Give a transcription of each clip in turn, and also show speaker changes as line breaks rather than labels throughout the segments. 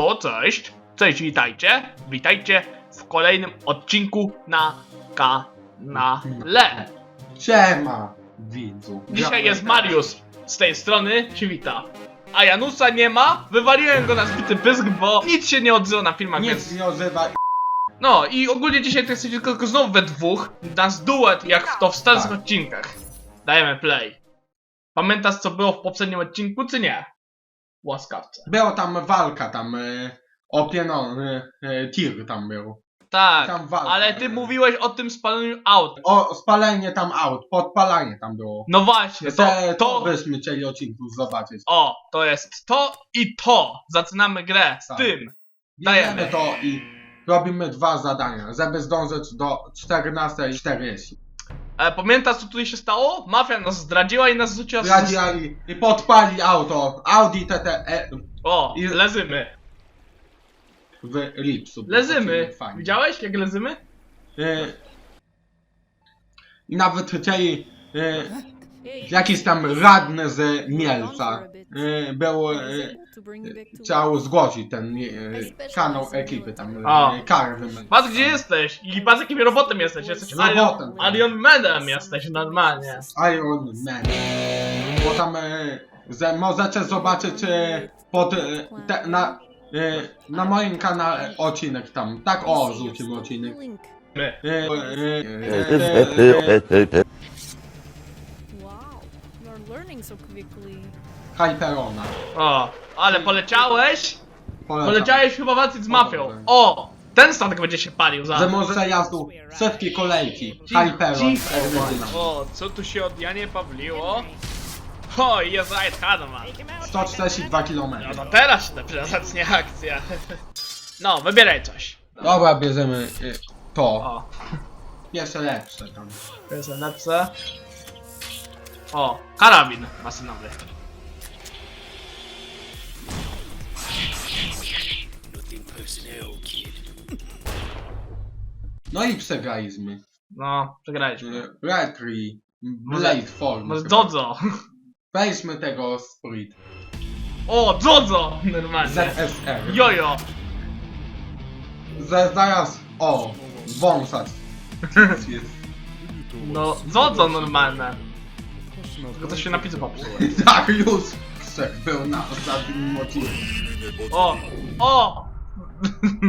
No, cześć. Cześć, witajcie. Witajcie w kolejnym odcinku na kanale.
Siema, widzu.
Dzisiaj jest Mariusz z tej strony, się wita. A Janusa nie ma, wywaliłem go na zbity pysk, bo nic się nie odzywa na filmach,
Nic
więc...
nie odzywa.
No i ogólnie dzisiaj to jesteście tylko znowu we dwóch, nas duet jak w to w starych
Tak.
odcinkach. Dajemy play. Pamiętasz co było w poprzednim odcinku, czy nie? Łaskawce.
Była tam walka tam e, o pieniądze, e, tir tam był.
Tak,
Tam walka.
ale ty mówiłeś o tym spaleniu aut.
O spalenie tam aut, podpalanie tam było.
No właśnie, to,
Te, to
to,
byśmy chcieli odcinków zobaczyć.
o, to jest to i to. Zaczynamy grę z
Tak.
tym.
Bierzemy
dajemy.
to i robimy dwa zadania, żeby zdążyć do 14.40.
E, pamiętasz co tutaj się stało? Mafia nas zdradziła i nas rzuciła z...
Zdradziali i podpali auto. Audi TT e,
O,
I-
lezymy.
w Lipsu.
Lezymy.
Fajnie.
Widziałeś jak lezymy?
E, I nawet chcieli e, jakiś tam radny z Mielca e, był, e, chciał zgłosić ten e, kanał ekipy tam
O.
e.
Patrz gdzie jesteś i patrz jakim robotem jesteś. Jesteś
Robotem.
Iron, Iron Manem jesteś normalnie.
Iron Man. Bo tam e, że możecie zobaczyć e, pod, e, te, na, e, na moim kanale odcinek tam. Tak o, rzucimy odcinek.
My.
E, e, e, e,
Wow, learning so quickly.
Hyperona.
O, ale poleciałeś?
Polecam.
Poleciałeś chyba walczyć z mafią. O, ten statek będzie się palił za.
Że może jazdu setki kolejki. Hyperon.
Cicho. O, co tu się od Janie Pawliło? O, jest right Hanman.
142 km.
No to teraz się dopiero zacznie akcja. No, wybieraj coś.
Dobra, bierzemy y, to.
O,
Jeszcze lepsze tam.
to jest lepsze. O, karabin maszynowy.
No i przegraliśmy.
No, przegraliśmy.
Y, Retri. Blade Form.
Może Jojo.
Weźmy tego Sprit.
O, Jojo! Normalnie.
ZSR.
Jojo.
Za, zaraz. O. Wąsacz.
No, Jojo normalne. Tylko to się na pizzę popsułem.
Tak, już! Krzek był na ostatnim motywie.
O! O!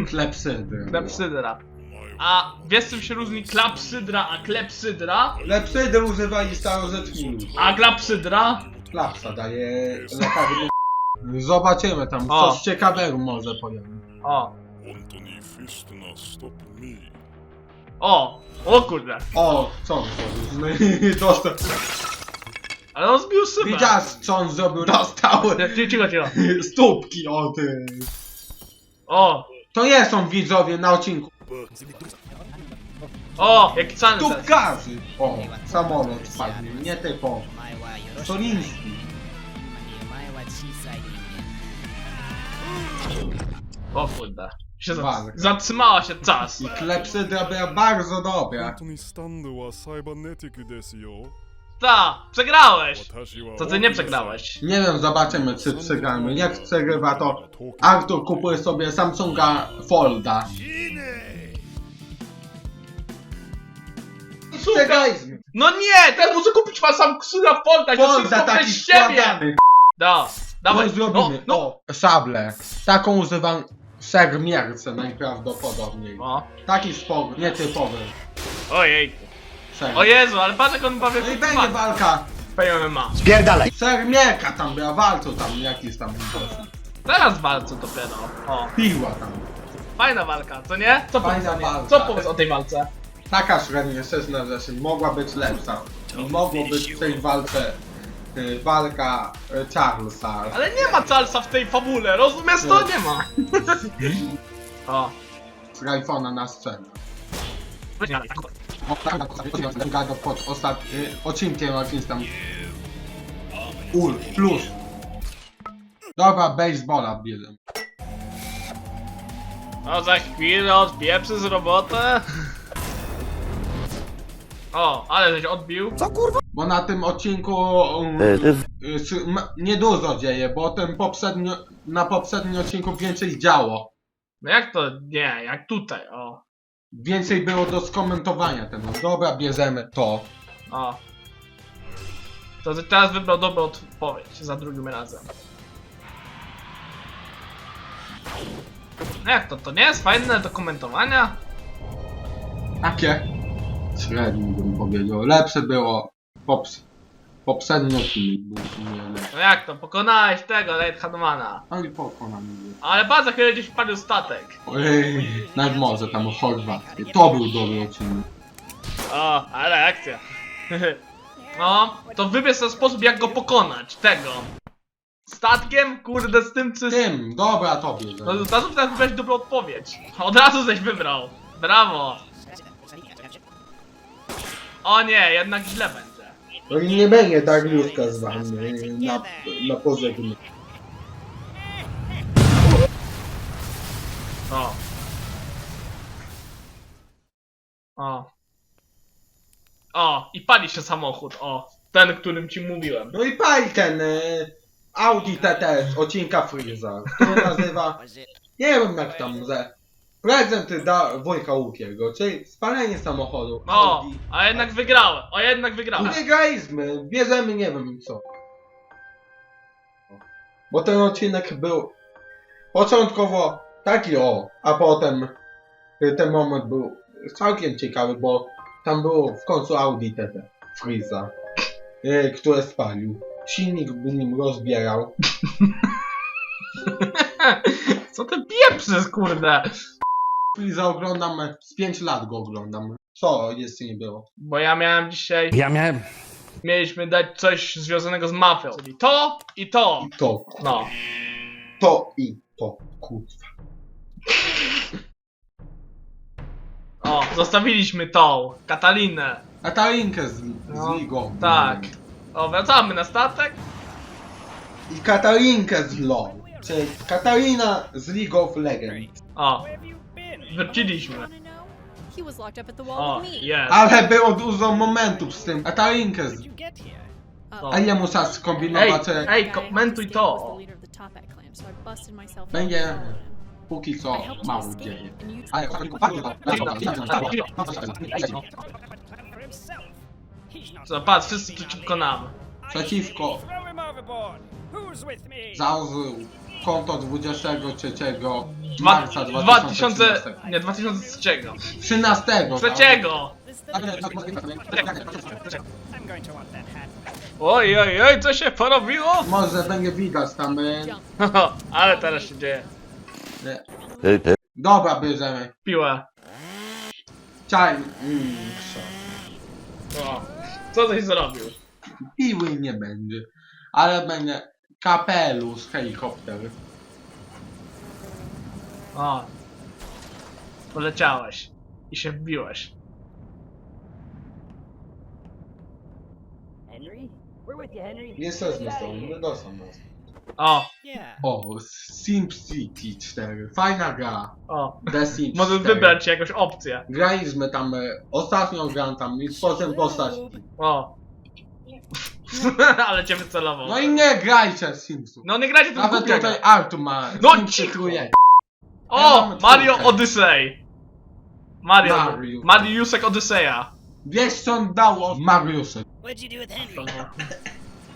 Klepsydra.
Klepsydra. A wiesz czym się różni klapsydra, a klepsydra?
Klepsydra używali starożytni.
A klapsydra?
Klapsa daje. Zobaczymy tam,
O.
coś ciekawego może powiem.
O! O! O kurde!
O, co on zrobił? No i dostał.
Ale on zbił szybę.
Widziałeś co on zrobił? Dostał
Cicho, cicho, cicho.
stópki od... y,
O,
To nie są widzowie na odcinku.
o, jaki cany ten.
Stópkarzy! O, samolot spadnie, nie typowo. Soliński.
O kurde. Się za,
Walka.
zatrzymała się czas.
I klepsydra była bardzo dobra.
本当にスタンドはサイバネティックですよ
Ta, przegrałeś. To ty nie przegrałeś.
Nie wiem, zobaczymy czy przegramy. Jak przegrywa to Artur kupuje sobie Samsunga Folda. Przegraliśmy.
No nie, ten muszę kupić ma sam ksyna Folda, to
Folda
wszystko
taki
przez siebie.
składany.
Da, dawaj.
No zrobimy.
No, no.
O, szable. Taką używam szermierce najprawdopodobniej.
O,
Taki sport, nietypowy.
ojej. O Jezu, ale patrz jak on bawi
No i będzie walka.
MMA.
Szermierka tam była, walczył tam jakiś tam boss.
Teraz walczą dopiero. O,
Piła tam.
fajna walka, co nie? Co
Fajna
powiedz,
walka.
co powiedz o tej walce?
Taka średnia 16 rzeczy mogła być lepsza. Mogło być w tej walce y, walka y, Charlesa.
Ale nie ma Charlesa w tej fabule, rozumiesz to? Nie ma. O.
z iPhone'a na scenę. Gado pod ostatnim odcinkiem jakimś tam Ul plus. Dobra, baseballa bierze.
O, za chwilę odpieprzy z robotę. O, ale żeś odbił. Co kurwa?
Bo na tym odcinku um, y, s- m- niedużo dzieje, bo ten poprzednio, na poprzednim odcinku więcej działo.
No jak to? Nie, jak tutaj, o.
Więcej było do skomentowania tego. Dobra, bierzemy to.
O. To ty teraz wybrał dobrą odpowiedź za drugim razem. No Jak to? To nie jest fajne do komentowania?
Takie? Średni bym powiedział. Lepsze było pops, poprzedni odcinek był w sumie lepszy.
No jak to? Pokonałeś tego Leithanmana.
No i pokonam go.
Ale za chwilę gdzieś wpadł statek.
Ej, nad morze tam chorwackie. To był dobry odcinek.
O, ale akcja. No, to wybierz sobie sposób jak go pokonać, tego. Statkiem, kurde, z tym czy... z-
Tym, dobra, to
No,
bierzemy.
od razu teraz wybrać dobrą odpowiedź. Od razu żeś wybrał. Brawo. O nie, jednak źle będzie.
No i nie będzie tak ludzka z wami na, na pożegnie.
O. O. O, i pali się samochód, o. Ten, którym ci mówiłem.
No i pali ten e, Audi TT z odcinka Freeza, który nazywa, nie wiem jak tam, że prezent da wujka Łukiego, czyli spalenie samochodu
O,
Audi.
a jednak wygrałem. O, jednak wygrałem.
Wygraliśmy, bierzemy nie wiem co. Bo ten odcinek był początkowo taki o, a potem y, ten moment był całkiem ciekawy, bo tam było w końcu Audi TT Freeza, y, które spalił. Silnik by nim rozbierał.
Co ty pieprzysz, kurde?
Freeza oglądam, e, z 5 lat go oglądam. Co jeszcze nie było?
Bo ja miałem dzisiaj...
Ja miałem.
Mieliśmy dać coś związanego z mafią. Czyli to i to.
To,
No.
to i to, kurwa.
O, zostawiliśmy tą. Katalinę.
A ta linkę z, z
No,
ligą.
tak. O, wracamy na statek?
I Katarinkę z LOL. Czyli Katarina z League of Legends.
O, wróciliśmy.
Wanna know? He was locked up at the wall
O,
with me.
jest.
Ale było dużo momentów z tym. Katarinkę z...
Uh,
A ile muszę skombinować,
Ej,
że
ej, komentuj to.
the leader of the Topak clan, so I busted myself out
Będzie póki co mało dzieje.
and you
Ale
Co, patrz, wszyscy przeciwko nam.
przeciwko
Throw him overboard. Who's with me?
założył konto 23
Dwa,
marca
2000...
2013.
Nie, 2003.
13.
Trzeciego!
I'm going to want that hat.
Oj, oj, oj, co się porobiło?
Może będzie widać tam. e,
Ale teraz się dzieje.
e, Dobra, bierzemy.
Piłę.
Czaj. Mm, co?
O. Co żeś zrobił?
Piły nie będzie. Ale będzie kapelusz, helikopter.
O. Poleciałeś. I się wbiłeś.
Henry? We're with you, Henry.
Jesteśmy są, wydosą nas.
O,
Yeah.
O, SimCity 4. Fajna gra.
o.
The Sims
Możesz
4.
wybrać jakąś opcję.
Graliśmy tam, e, ostatnio gram tam i stworzyłem postać.
O. Ale cię wycelował.
No i nie grajcie Simsów.
No nie grajcie tu
Nawet
głupiego.
tutaj Artu ma.
No
Simsy
cicho.
trójek.
O!
mam
Mario
czwórkę.
Odyssey. Mario.
Mario.
Mariusek Odyseja.
Wiesz co on dał od Mariusek.
What'd you do with Henry?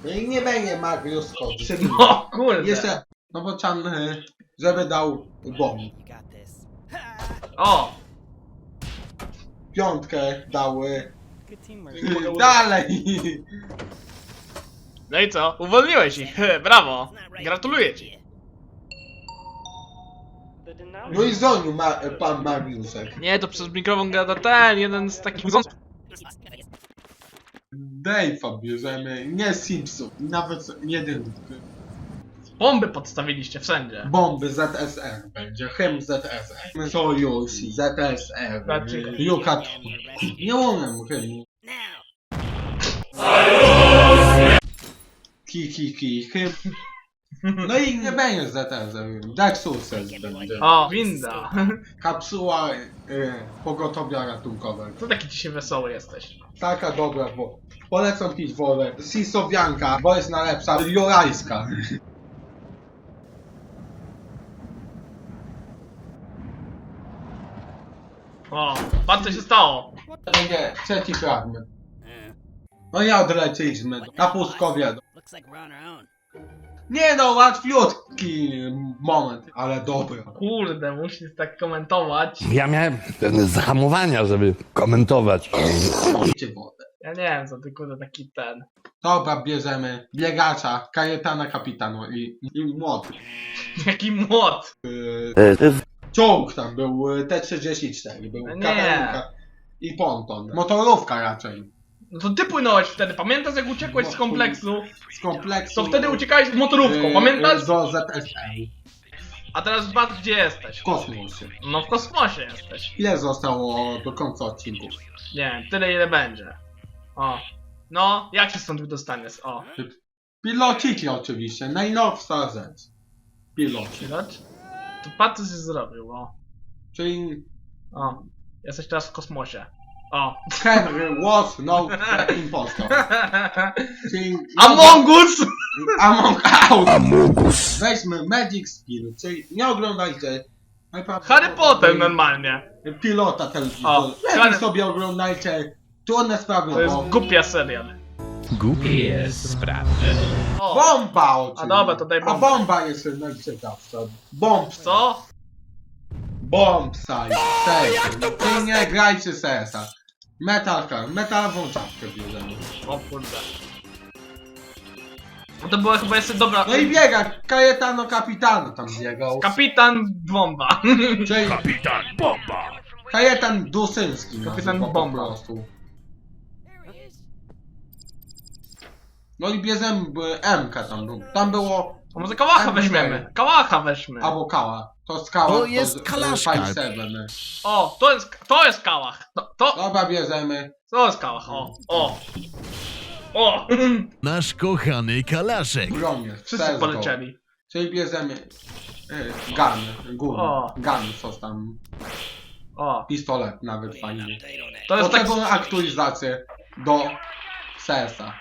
No i nie będzie Marius Code.
O kurde.
Jeszcze, no bo tam, e, żeby dał bomb.
You got this.
O!
Piątkę dały.
Good teamwork.
Dalej.
No i co? Uwolniłeś ich. Brawo. Gratuluję ci.
No i zonił ma, pan Mariusek.
Nie, to przez mikrofon gada ten, jeden z takich...
Dave'a bierzemy, nie Simpsów, nawet jeden.
Bomby podstawiliście wszędzie.
Bomby ZSR będzie, hymn ZSR. Sojusz, ZSR,
Dlaczego?
Jukat. Nie umiem hymnu. Ki, ki, ki. No i nie będzie ZTZ, Dexusem będzie.
O, winda.
Kapsuła y, pogotowia ratunkowe.
Co taki dzisiaj wesoły jesteś?
Taka dobra, bo polecam pić wodę. Sisowianka, bo jest najlepsza, jurajska.
O, patrz co się stało.
Będzie trzeci fragment. No i odleciliśmy na pustkowie.
Looks like we're on our own.
Nie no, łatwiutki moment, ale dobry.
Kurde, musisz tak komentować.
Ja miałem ten zahamowania, żeby komentować.
Pijcie wodę.
Ja nie wiem, co ty kurde taki ten.
Dobra, bierzemy biegacza, kajetana kapitanu i, i młot.
Jaki młot.
Czołg tam był, y, T-34, był
No nie.
kapeluka i ponton. Motorówka raczej.
No to ty płynąłeś wtedy, pamiętasz jak uciekłeś z
No,
kompleksu?
Z kompleksu.
To wtedy uciekałeś z motorówką,
y,
pamiętasz?
y, Do ZSA.
A teraz patrz gdzie jesteś.
W kosmosie.
No w kosmosie jesteś.
Ile zostało do końca odcinku?
Nie wiem, tyle ile będzie. O. No, jak się stąd wydostaniesz? O.
Pilociki oczywiście, najnowsza rzecz. Piloci.
Pilot? To patrz co się zrobił, o.
Czyli
O. Jesteś teraz w kosmosie. O.
Henry was no impostor. Czyli
Among Us!
Among Out. Weźmy Magic Skill, czyli nie oglądajcie. najprawdopodobniej
Harry Potter normalnie.
Pilota
O,
telewizyjnego.
Harry-
Lepiej sobie oglądajcie. Trudne sprawy,
To jest głupia serial.
Głupie sprawy.
O.
Bomba oczywiście.
A dobra, to daj
A
bombę.
bomba jest najciekawsza. Bomb.
Co?
Bomb side. CS. Czyli nie grajcie CS-a. Metalka. Metalową czapkę bierzemy.
O kurde. No to była chyba jeszcze dobra.
No i biega. Kajetano Capitano tam biegał.
Kapitan Bomba.
Czyli
Kapitan Bomba!
Kajetan Dusyński.
Kapitan
nazywał
Bomba.
Po prostu. No i bierzemy y, MK tam był. Tam było
A może kałacha
Tak,
weźmiemy? Kałacha weźmy.
albo kała. To skała.
To jest
z-
kalaszka.
5-7.
O, to jest, to jest kałach. To, to,
Dobra, bierzemy.
to jest kałach, o, o. O,
Nasz kochany kalaszek.
Bronię.
wszyscy polecieli.
Czyli bierzemy y, gun, gun,
O.
gun, coś tam,
O,
pistolet nawet fajnie.
to jest tak
aktualizację do CS-a,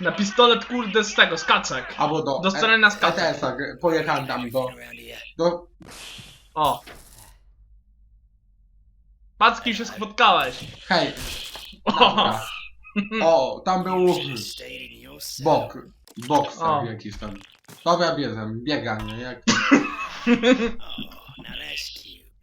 na pistolet kurde z tego, z kaczek.
albo do,
Do strzelania z kaczek.
ETS-a, pojechałem tam do, do,
O. Patrz, kim się spotkałeś.
hej,
O,
dobra. o, tam był bok, bokser
O.
jakiś tam. Dobra, bierzemy, bieganie, jak,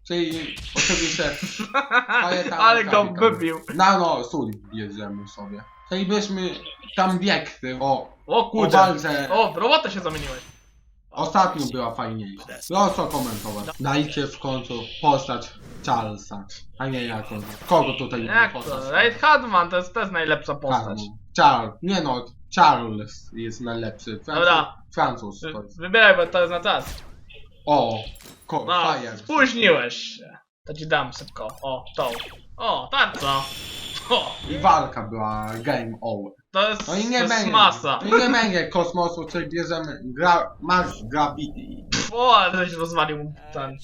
czyli oczywiście Kajetan
ale go
Kapitan.
wybił.
nano sól bierzemy sobie. Czyli byśmy tam biegły, o,
O
o
kurde.
walce
O, w robotę się zamieniłeś.
Ostatnio była fajniejsza. Proszę komentować. Dajcie w końcu postać Charlesa, a nie jakąś. Kogo tutaj
Jak
postać?
to? Raid Hadman to jest też najlepsza postać.
Charles. Nie no, Charles jest najlepszy. Francuz.
Dobra.
Francuz to jest.
Wybieraj, bo to jest na czas.
O, ko,
No,
fire.
spóźniłeś się. To ci dam szybko. O, tą. O, tarcza. O,
I walka była game over.
to jest,
No i
to
nie
jest
będzie.
masa.
No i nie będzie kosmosu, czyli bierzemy gra, Max Gravity.
O, ale żeś rozwalił ten.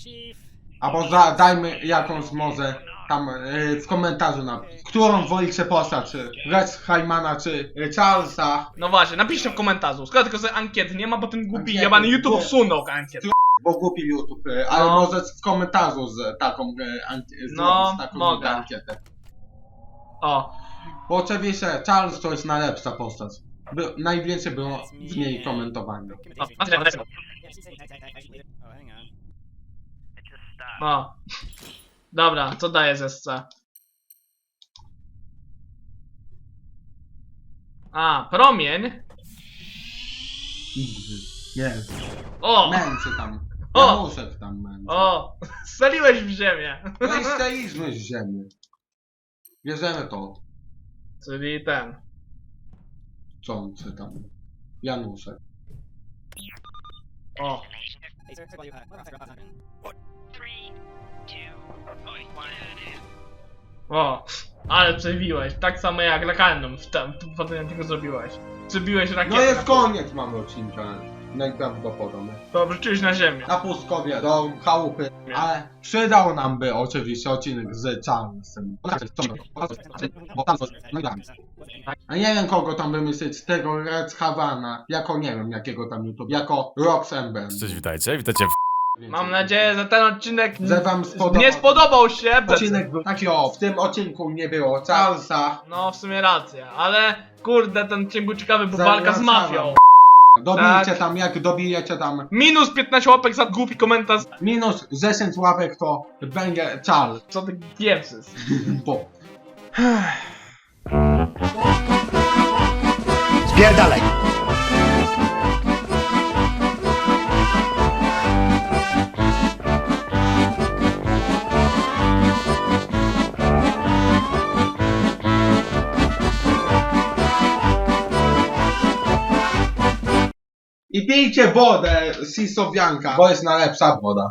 Albo za, dajmy jakąś może tam y, w komentarzu na którą wolicie postać, czy Rex Haymana, czy Charlesa,
No właśnie, napiszcie w komentarzu. Szkoda tylko, że ankiety nie ma, bo ten głupi
Ankiety,
jebany YouTube usunął ankiet.
Bo głupi YouTube, y, ale
No.
może w komentarzu z taką y, anki-
No,
zrobić taką
mogę.
ankietę.
O,
Bo oczywiście Charles to jest najlepsza postać. By, najwięcej było w niej komentowania.
o, o. Dobra, co daje zesce? A, promień.
Nie,
O,
męcy tam.
O!
Januszek tam męcy.
o, strzeliłeś w ziemię.
No i staliśmy z ziemi. Bierzemy to.
Czyli ten.
Czący tam. Januszek.
O, o. Ale przebiłeś, tak samo jak lekalną w tam, potem tego zrobiłeś. Przebiłeś rakietę.
No jest koniec mamy odcinka. Najprawdopodobniej.
To wrzuciłeś na ziemię.
Na pustkowie, do chałupy, ale przydał nam by oczywiście odcinek z Charlesem. Bo tam coś nagramy. A nie wiem kogo tam wymyślić z tego Red Havana, jako nie wiem jakiego tam YouTube, jako Rox Ember.
Cześć, witajcie, witajcie w
Mam nadzieję, że ten odcinek
Że wam spodobał.
nie spodobał się.
Odcinek był taki o, w tym odcinku nie było Charlesa,
No, w sumie racja, ale kurde, ten odcinek był ciekawy, bo walka z mafią.
Dobijcie
Tak.
tam, jak dobijecie tam
Minus 15 łapek za głupi komentarz.
minus 10 łapek to będzie Charles,
Co ty pieprzysz?
bo
Spierdalaj!
I pijcie wodę, Sisowianka, bo jest najlepsza woda.